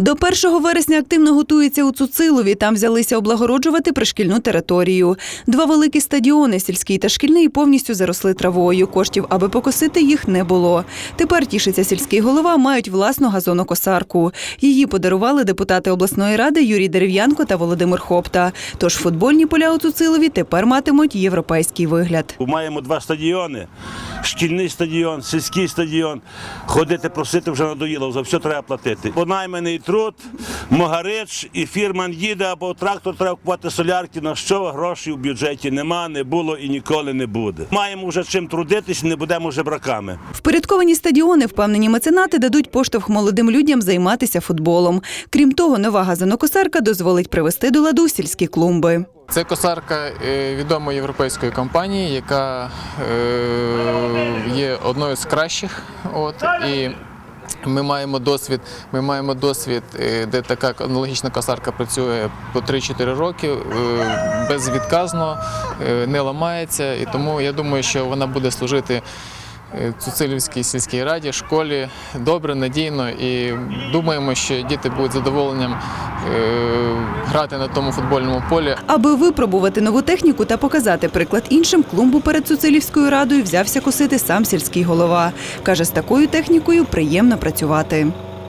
До 1 вересня активно готується у Цуцилові. Там взялися облагороджувати пришкільну територію. Два великі стадіони, сільський та шкільний, повністю заросли травою. Коштів, аби покосити їх, не було. Тепер тішиться сільський голова, мають власну газонокосарку. Її подарували депутати обласної ради Юрій Дерев'янко та Володимир Хопта. Тож футбольні поля у Цуцилові тепер матимуть європейський вигляд. Маємо два стадіони: шкільний стадіон, сільський стадіон. Ходити просити вже надоїло, за все треба платити. Бо найманий труд, могарич і фірман їде, або трактор треба купувати солярки, на що грошей у бюджеті нема, не було і ніколи не буде. Маємо вже чим трудитись, не будемо вже браками. Впорядковані стадіони, впевнені меценати, дадуть поштовх молодим людям займатися футболом. Крім того, нова газонокосарка дозволить привести до ладу сільські клумби. Це косарка е, відомої європейської компанії, яка е, є одною з кращих. От, і ми маємо досвід, ми маємо досвід, е, де така аналогічна касарка працює по 3-4 роки, е, безвідказно, е, не ламається. І тому я думаю, що вона буде служити. Е, Цуцилівській сільській раді, школі добре, надійно і думаємо, що діти будуть задоволенням е, грати на тому футбольному полі, Аби випробувати нову техніку та показати приклад іншим, клумбу перед Цуцилівською радою взявся косити сам сільський голова. Каже, з такою технікою приємно працювати.